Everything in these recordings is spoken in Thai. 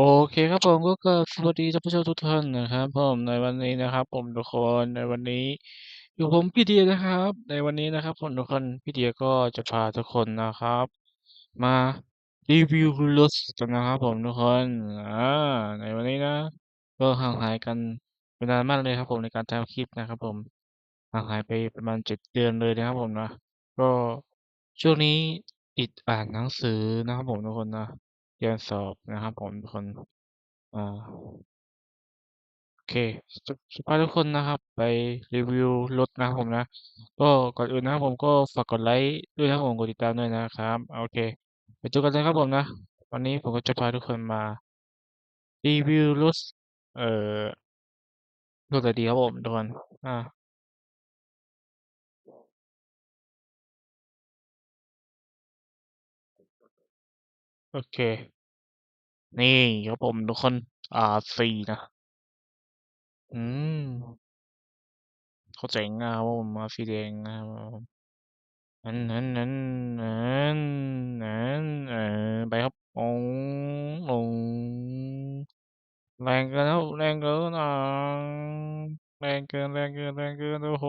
โอเคครับผมก็กราบสวัสดีท่านผู้ชมทุกท่านนะครับผมในวันนี้นะครับ ผมทุกคนในวันนี้ อยู่ผมพี่เดียนะครับ ในวันนี้นะครับผมทุกคนพี่เดียก็จะพาทุกคนนะครับ มารีวิวรถกันนะครับ ผมทุกคนอ่าในวันนี้นะก็ห่างหายกันไปนานมากเลยครับ ผมในการทำคลิปนะครับ ผมห่างหายไปประมาณเจ็ดเดือนเลยนะครับ ผมนะก็ช่วงนี้ติดอ่านหนังสือนะครับ ผมทุกคนนะ เรียมสอบนะครับ ผมทุกคนอ่าโอเคจะจะพาทุกคนนะครับ ไปรีวิวรถนะครับผมนะก็ก่อนอื่นนะครับผมก็ฝากกดไลค์ด้วยนะครับผมกดติดตามด้วยนะครับโอเค ไปดูกันเลยครับผมนะ วันนี้ผมก็จะพาทุกคนมารีวิวรถเอ่อรถอะไรดีครับผมทุกคนอ่า โอเค นี่ครับผมทุกคน R4 นะ อืมเขาเจ๋งนะครับผม R4 แดงนะครับผมนั้นนั้นนั้นนั้นนั้นเออไปครับอ๋องอ๋องแรงเกินแล้วแรงเกินอะแรงเกินแรงเกินแรงเกินโอ้โห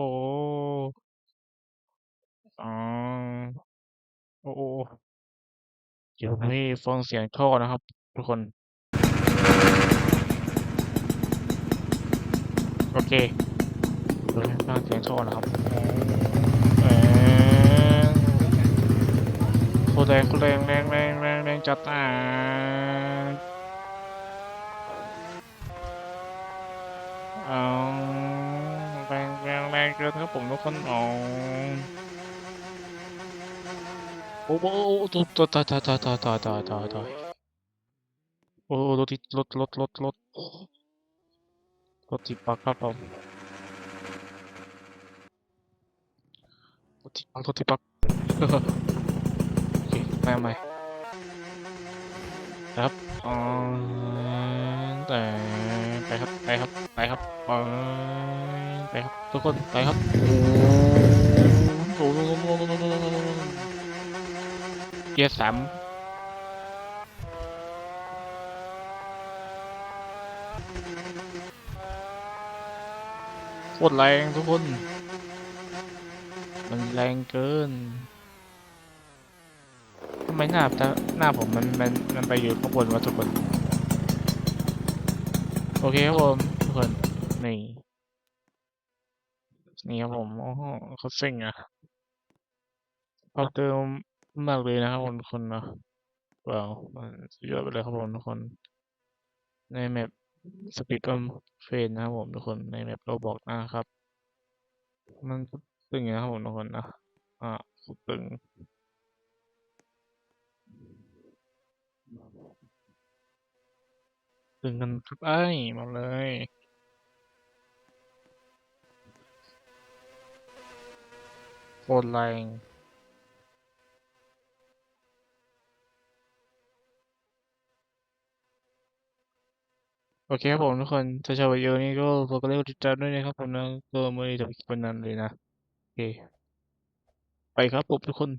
อ๋อโอ้ ดี๋ยวให้ฟังเสียงท่อนะครับ ทุกคน โอเคเดี๋ยวฟังเสียงท่อนะครับโคตรแรงโคตรแรงแรงแรงแรงแรงจัดอะเอาแรงแรงแรงเกินครับผมทุกคนอ๋อ โอ้โหตตตายตายตายตายตายตายตายตาโอ้รถติดรถรถรถรถรถติดปักครับผมรถติดปักรถติดปักโอเคไม่ไม่ครับอ๋อแต่ไปครับไปครับไปครับไปไปครับทุกคนไปครับโอ้โห เกียร์สามโคตรแรงทุกคน มันแรงเกินทำไมหน้าตาหน้าผมมันมันมันไปอยู่ข้างบนวะทุกคน โอเคครับผมทุกคน นี่ นี่ครับผม โอ้โหเขาซิ่งอะเขาเติม มากเลยนะครับคนคนเนาะว้าวมันสุดยอดไปเลยครับผมทุกคน ในแมปสปีดอัมเฟนนะครับผมทุกคนในแมปโรบอกนะครับ มันตึงนะครับผมทุกคนนะอ่าสุดตึงตึงกันครับไอ้มาเลยโคตรแรง โอเคครับผมทุกคนถ้าชอบวิดีโอนี้ก็ฝากกดไลค์กดติดตามด้วยนะครับผมนะก็ไม่ได้ทำคลิปนานเลยนะ โอเค ไปครับผมทุกคน